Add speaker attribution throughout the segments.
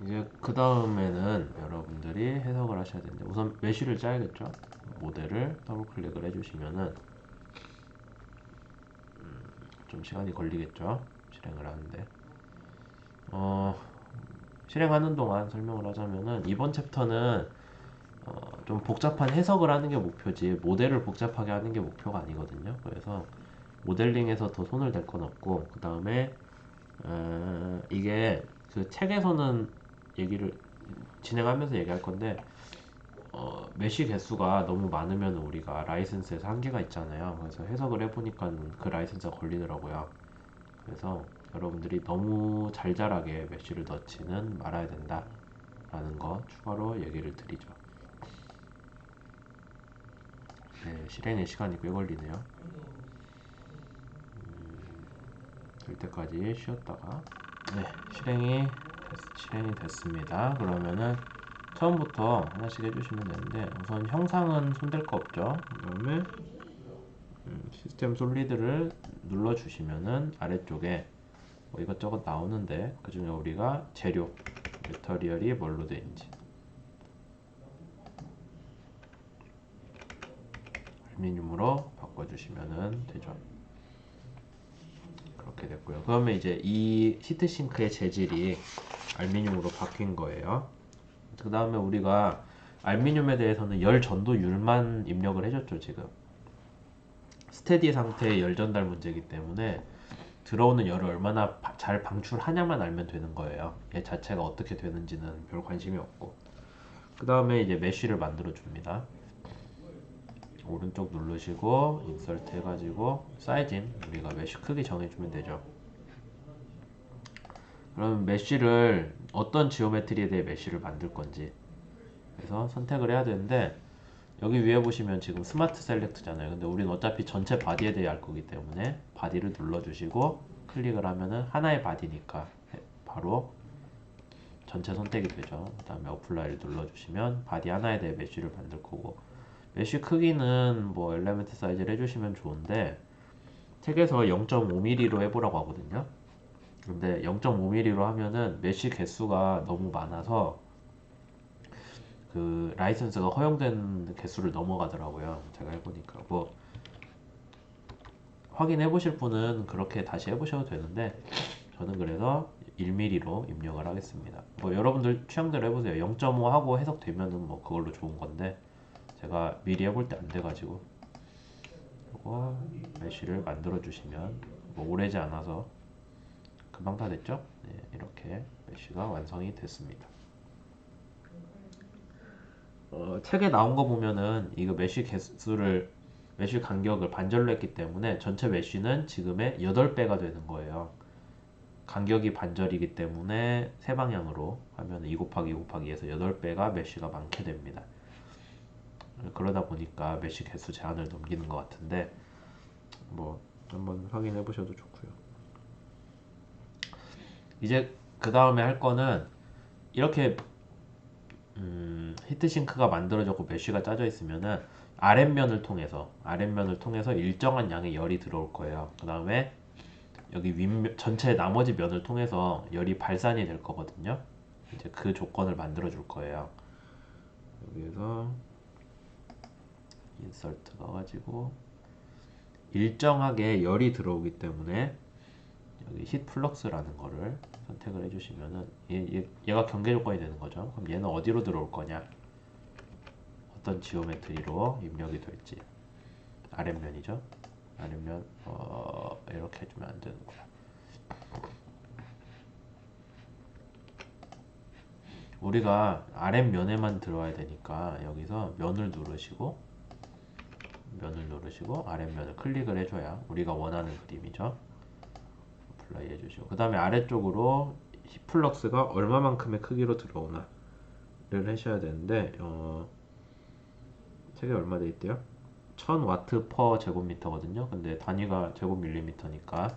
Speaker 1: 이제 그 다음에는 여러분들이 해석을 하셔야 되는데 우선 메쉬를 짜야겠죠. 모델을 더블 클릭을 해주시면은 음, 좀 시간이 걸리겠죠. 실행을 하는데 어, 실행하는 동안 설명을 하자면은 이번 챕터는 어, 좀 복잡한 해석을 하는 게 목표지 모델을 복잡하게 하는 게 목표가 아니거든요. 그래서 모델링에서 더 손을 댈 건 없고 그 다음에 어, 이게 그 책에서는 얘기를 진행하면서 얘기할 건데 어, 메쉬 개수가 너무 많으면 우리가 라이센스에서 한계가 있잖아요. 그래서 해석을 해보니까 그 라이센스가 걸리더라고요. 그래서 여러분들이 너무 잘잘하게 메쉬를 넣지는 말아야 된다라는 거 추가로 얘기를 드리죠. 네, 실행에 시간이 꽤 걸리네요. 음, 될 때까지 쉬었다가 네, 실행이 됐, 실행이 됐습니다. 그러면은 처음부터 하나씩 해주시면 되는데 우선 형상은 손댈 거 없죠. 그 다음에 음, 시스템 솔리드를 눌러 주시면은 아래쪽에 뭐 이것저것 나오는데 그 중에 우리가 재료 메터리얼이 뭘로 되어 있는지 알루미늄으로 바꿔주시면 되죠. 그렇게 됐고요. 그러면 이제 이 히트싱크의 재질이 알루미늄으로 바뀐 거예요. 그 다음에 우리가 알루미늄에 대해서는 열 전도율만 입력을 해줬죠 지금. 스테디 상태의 열 전달 문제이기 때문에 들어오는 열을 얼마나 바, 잘 방출하냐만 알면 되는 거예요. 얘 자체가 어떻게 되는지는 별 관심이 없고. 그 다음에 이제 메쉬를 만들어 줍니다. 오른쪽 누르시고 인설트 해가지고 사이징 우리가 메쉬 크기 정해주면 되죠. 그럼 메쉬를 어떤 지오메트리에 대해 메쉬를 만들 건지 그래서 선택을 해야 되는데 여기 위에 보시면 지금 스마트 셀렉트잖아요. 근데 우리는 어차피 전체 바디에 대해 알 거기 때문에 바디를 눌러주시고 클릭을 하면은 하나의 바디니까 바로 전체 선택이 되죠. 그 다음에 어플라이를 눌러주시면 바디 하나에 대해 메쉬를 만들 거고 메쉬 크기는 뭐 엘리멘트 사이즈를 해주시면 좋은데 책에서 0.5mm로 해보라고 하거든요. 근데 0.5mm로 하면은 메쉬 개수가 너무 많아서 그 라이선스가 허용된 개수를 넘어가더라고요. 제가 해보니까 뭐 확인해 보실 분은 그렇게 다시 해보셔도 되는데 저는 그래서 1mm로 입력을 하겠습니다. 뭐 여러분들 취향대로 해보세요. 0.5 하고 해석되면은 뭐 그걸로 좋은 건데 제가 미리 해볼 때 안 돼가지고 이거 메쉬를 만들어 주시면 뭐 오래지 않아서 금방 다 됐죠? 네, 이렇게 메쉬가 완성이 됐습니다. 어, 책에 나온 거 보면은 이거 메쉬 개수를 메쉬 간격을 반절로 했기 때문에 전체 메쉬는 지금의 8배가 되는 거예요. 간격이 반절이기 때문에 세 방향으로 하면 2 곱하기 2 곱하기 해서 8배가 메쉬가 많게 됩니다. 그러다 보니까 메쉬 개수 제한을 넘기는 것 같은데 뭐 한번 확인해 보셔도 좋고요. 이제 그 다음에 할 거는 이렇게 음, 히트싱크가 만들어졌고 메쉬가 짜져 있으면은 아랫면을 통해서 아랫면을 통해서 일정한 양의 열이 들어올 거예요. 그 다음에 여기 윗면 전체 나머지 면을 통해서 열이 발산이 될 거거든요. 이제 그 조건을 만들어 줄 거예요. 여기에서 인설트 가가지고 일정하게 열이 들어오기 때문에 여기 힛 플럭스라는 거를 선택을 해주시면은 얘, 얘, 가 경계 조건이 되는 거죠. 그럼 얘는 어디로 들어올 거냐? 어떤 지오메트리로 입력이 될지 아랫면이죠. 아니면 어, 이렇게 해주면 안 되는 거야. 우리가 아랫면에만 들어와야 되니까 여기서 면을 누르시고 면을 누르시고 아랫면을 클릭을 해줘야 우리가 원하는 그림이죠. 플라이 해주시고 그 다음에 아래쪽으로 히플럭스가 얼마만큼의 크기로 들어오나를 하셔야 되는데 어, 책에 얼마 돼 있대요? 1000와트 퍼 제곱미터거든요. 근데 단위가 제곱밀리미터니까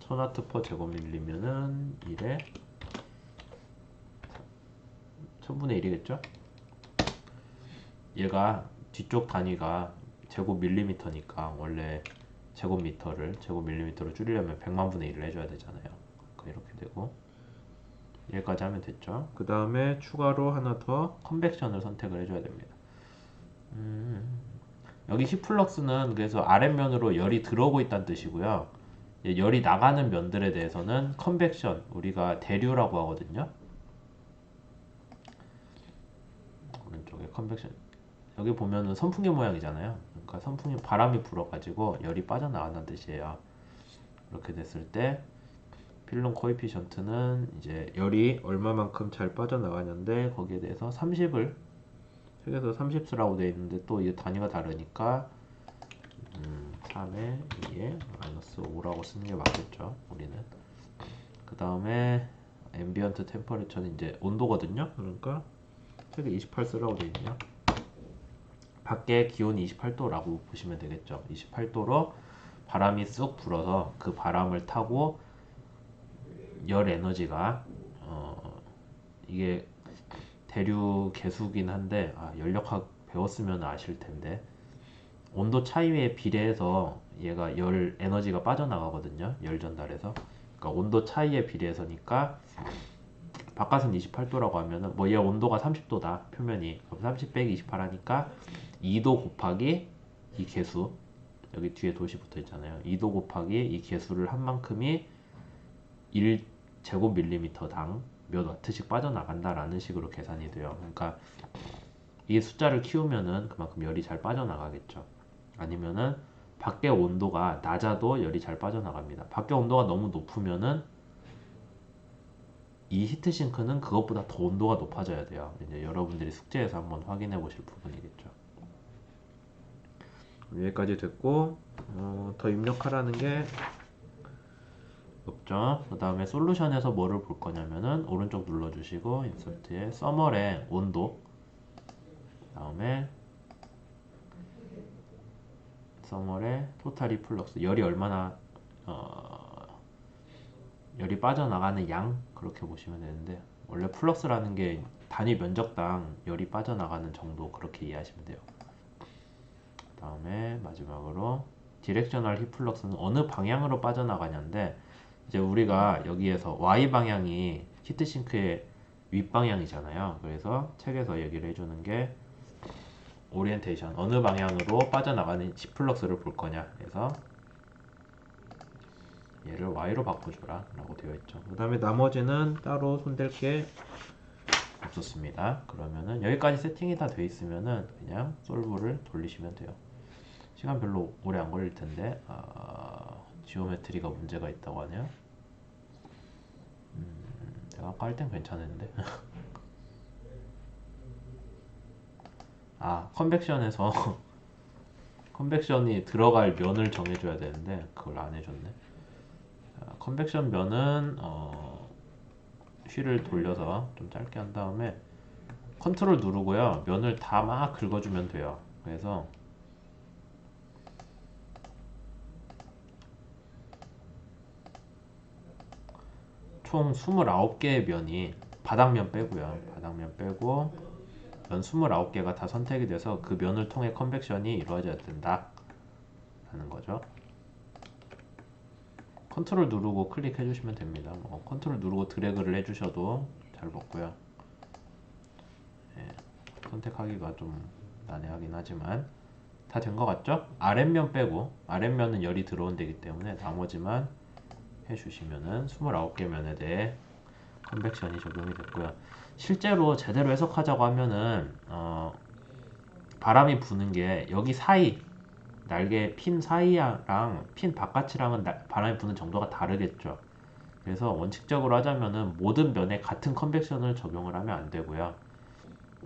Speaker 1: 1000와트 퍼 제곱밀리면은 1에 1000분의 1이겠죠? 얘가 뒤쪽 단위가 제곱밀리미터니까 원래 제곱미터를 제곱밀리미터로 줄이려면 100만 분의 1을 해줘야 되잖아요. 이렇게 되고 여기까지 하면 됐죠. 그 다음에 추가로 하나 더 컨벡션을 선택을 해줘야 됩니다. 음, 여기 히플럭스는 그래서 아랫면으로 열이 들어오고 있다는 뜻이고요. 예, 열이 나가는 면들에 대해서는 컨벡션, 우리가 대류라고 하거든요. 오른쪽에 컨벡션. 여기 보면은 선풍기 모양이잖아요. 그러니까 선풍기 바람이 불어가지고 열이 빠져나간다는 뜻이에요. 이렇게 됐을 때 필름 코에피션트는 이제 열이 얼마만큼 잘 빠져나가는데 거기에 대해서 30을 책에서 30수라고 되어 있는데 또이 단위가 다르니까 음, 3에 2에 마이너스 5라고 쓰는 게 맞겠죠 우리는 그 다음에 앰비언트 템퍼레처는 이제 온도거든요 그러니까 책에 28 쓰라고 되어 있네요 밖에 기온이 28도라고 보시면 되겠죠. 28도로 바람이 쑥 불어서 그 바람을 타고 열 에너지가 어 이게 대류 계수긴 한데 아, 연력학 배웠으면 아실 텐데 온도 차이에 비례해서 얘가 열 에너지가 빠져나가거든요. 열 전달해서. 그러니까 온도 차이에 비례해서니까 바깥은 28도라고 하면은 뭐 얘 온도가 30도다 표면이 그럼 30 빼기 28 하니까 2도 곱하기 이 개수 여기 뒤에 도시 붙어 있잖아요 2도 곱하기 이 개수를 한 만큼이 1 제곱밀리미터당 몇 와트씩 빠져나간다라는 식으로 계산이 돼요. 그러니까 이 숫자를 키우면은 그만큼 열이 잘 빠져나가겠죠. 아니면은 밖의 온도가 낮아도 열이 잘 빠져나갑니다. 밖의 온도가 너무 높으면은 이 히트싱크는 그것보다 더 온도가 높아져야 돼요. 이제 여러분들이 숙제에서 한번 확인해 보실 부분이겠죠. 여기까지 됐고 어, 더 입력하라는 게 없죠. 그 다음에 솔루션에서 뭐를 볼 거냐면은 오른쪽 눌러주시고 인서트에 서멀의 온도 다음에 서멀의 토탈 리플럭스 열이 얼마나 어, 열이 빠져나가는 양 그렇게 보시면 되는데 원래 플럭스라는 게 단위 면적당 열이 빠져나가는 정도 그렇게 이해하시면 돼요. 다음에 마지막으로 디렉셔널 히플럭스는 어느 방향으로 빠져나가냐인데 이제 우리가 여기에서 y 방향이 히트싱크의 윗방향이잖아요. 그래서 책에서 얘기를 해주는 게 오리엔테이션 어느 방향으로 빠져나가는 시플럭스를 볼 거냐 그래서 얘를 y로 바꿔주라 라고 되어 있죠. 그 다음에 나머지는 따로 손댈 게 없었습니다. 그러면은 여기까지 세팅이 다 돼 있으면은 그냥 솔브를 돌리시면 돼요. 시간 별로 오래 안 걸릴 텐데 아, 지오메트리가 문제가 있다고 하네요. 음, 제가 아까 할 땐 괜찮은데. 아 컨벡션에서 컨벡션이 들어갈 면을 정해줘야 되는데 그걸 안 해줬네. 자, 컨벡션 면은 어, 휠을 돌려서 좀 짧게 한 다음에 컨트롤 누르고요. 면을 다 막 긁어주면 돼요. 그래서 총 29개의 면이 바닥면 빼고요. 바닥면 빼고 면 29개가 다 선택이 돼서 그 면을 통해 컨벡션이 이루어져야 된다 하는 거죠 컨트롤 누르고 클릭해 주시면 됩니다 뭐 컨트롤 누르고 드래그를 해 주셔도 잘 먹고요 예, 선택하기가 좀 난해하긴 하지만 다 된 것 같죠? 아랫면 빼고 아랫면은 열이 들어온 데기 때문에 나머지만 해주시면은 29개 면에 대해 컨벡션이 적용이 됐고요. 실제로 제대로 해석하자고 하면은 어, 바람이 부는 게 여기 사이 날개 핀 사이랑 핀 바깥이랑은 나, 바람이 부는 정도가 다르겠죠. 그래서 원칙적으로 하자면은 모든 면에 같은 컨벡션을 적용을 하면 안 되고요.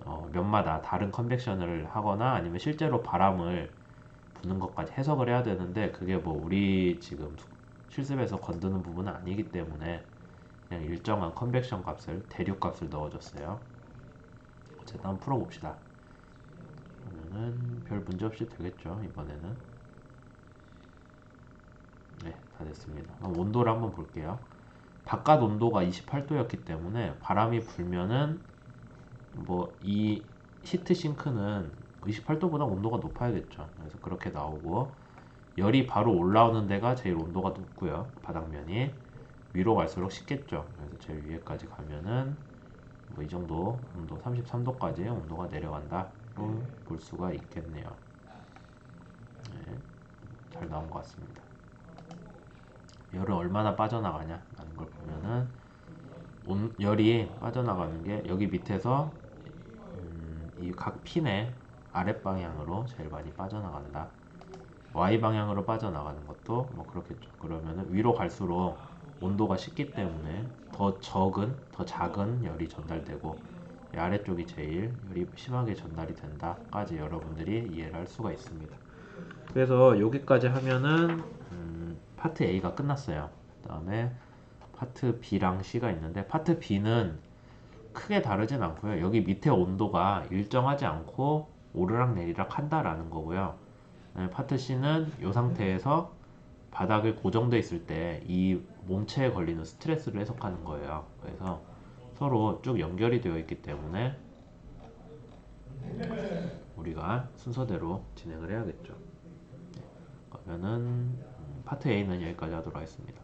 Speaker 1: 어, 면마다 다른 컨벡션을 하거나 아니면 실제로 바람을 부는 것까지 해석을 해야 되는데 그게 뭐 우리 지금 실습에서 건드는 부분은 아니기 때문에 그냥 일정한 컨벡션 값을 대륙 값을 넣어줬어요. 어쨌든 한번 풀어봅시다. 그러면은 별 문제 없이 되겠죠 이번에는. 네, 다 됐습니다. 온도를 한번 볼게요. 바깥 온도가 28도였기 때문에 바람이 불면은 뭐 이 히트 싱크는 28도보다 온도가 높아야겠죠. 그래서 그렇게 나오고 열이 바로 올라오는 데가 제일 온도가 높고요. 바닥면이. 위로 갈수록 식겠죠. 그래서 제일 위에까지 가면은 뭐 이 정도 온도 33도까지 온도가 내려간다로 볼 수가 있겠네요. 네, 잘 나온 것 같습니다. 열을 얼마나 빠져나가냐 라는 걸 보면은 온, 열이 빠져나가는 게 여기 밑에서 음, 이각 핀의 아랫 방향으로 제일 많이 빠져나간다. Y 방향으로 빠져나가는 것도 뭐 그렇겠죠. 그러면은 위로 갈수록 온도가 식기 때문에 더 적은, 더 작은 열이 전달되고 이 아래쪽이 제일 열이 심하게 전달이 된다까지 여러분들이 이해를 할 수가 있습니다. 그래서 여기까지 하면은 음, 파트 A가 끝났어요. 그 다음에 파트 B랑 C가 있는데 파트 B는 크게 다르진 않고요. 여기 밑에 온도가 일정하지 않고 오르락 내리락 한다라는 거고요. 네, 파트 C는 이 상태에서 바닥을 고정돼 있을 때 이 몸체에 걸리는 스트레스를 해석하는 거예요. 그래서 서로 쭉 연결이 되어 있기 때문에 우리가 순서대로 진행을 해야겠죠. 네, 그러면은 음, 파트 A는 여기까지 하도록 하겠습니다.